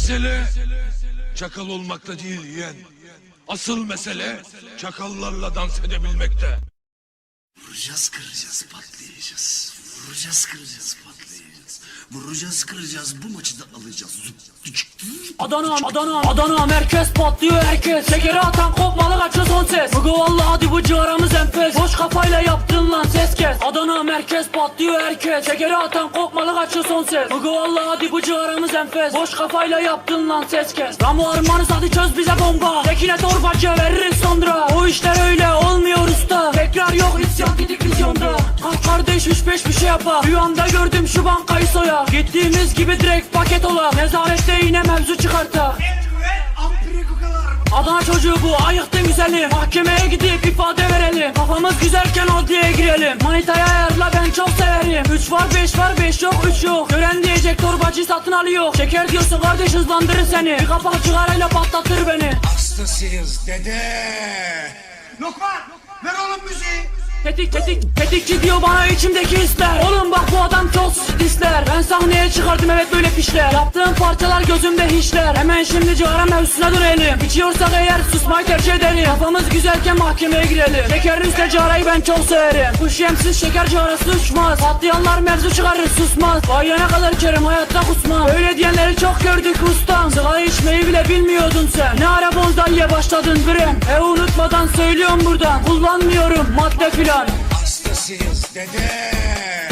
Mesele çakal olmakta değil yeğen. Asıl mesele çakallarla dans edebilmekte. Vuracağız kıracağız patlayacağız. Vuracağız kıracağız patlayacağız. Vuracağız kıracağız bu maçı da alacağız. Adana, Adana, Adana merkez patlıyor herkes. Şekeri atan kopmalı kaçıyor son ses. Bugü valla hadi bu civarımız enfes. Boş kafayla yaptın lan ses kes. Adana merkez patlıyor herkes. Şekeri atan kopmalı kaçıyor son ses. Bugü valla hadi bu civarımız enfes. Boş kafayla yaptın lan ses kes. Ramo armanız hadi çöz bize bomba. Tekine torbacı veririz sonra. O işler öyle olmuyor usta. Tekrar yok isyan gidik vizyonda. Kalk kardeş üç beş bir şey yapa. Rüyamda gördüm şu bankayı soya Gittiğimiz gibi direkt paket ola. Nezarette yine mevzu çıkarta. Adana çocuğu bu. Ayıktın güzeli. Mahkemeye gidip ifade verelim. Kafamız güzelken adliyeye girelim. Manitaya ayarla ben çok severim. 3 var 5 var 5 yok 3 yok. Gören diyecek torbacı satın alıyor. Şeker diyorsun kardeş hızlandırır seni. Bir kapak cigarayla patlatır beni. Hastasıyız dede. Lokman ver oğlum müziği. Tetik tetik tetikçi diyor bana içimdeki hisler. Oğlum bak bu adam çok disler Ben sahneye çıkardım evet böyle pişler. Yaptığım parçalar gözümde hiçler. Hemen şimdi cigara mevzusuna dönelim. İçiyorsak eğer susmayı tercih edelim. Kafamız güzelken mahkemeye girelim. Şekerin üstüne cigarayı ben çok severim. Bu şemsiz şeker cigarası uçmaz Patlayanlar mevzu çıkarır susmaz. Bayana kadar içerim hayatta kusmam. Öyle diyenleri çok gördük ustam. Sigara içmeyi bile bilmiyordun sen. Ne ara bonzaiye başladın bre E unutmadan söylüyorum buradan. Kullanmıyorum madde filan Aslan. Hastasıyız dede.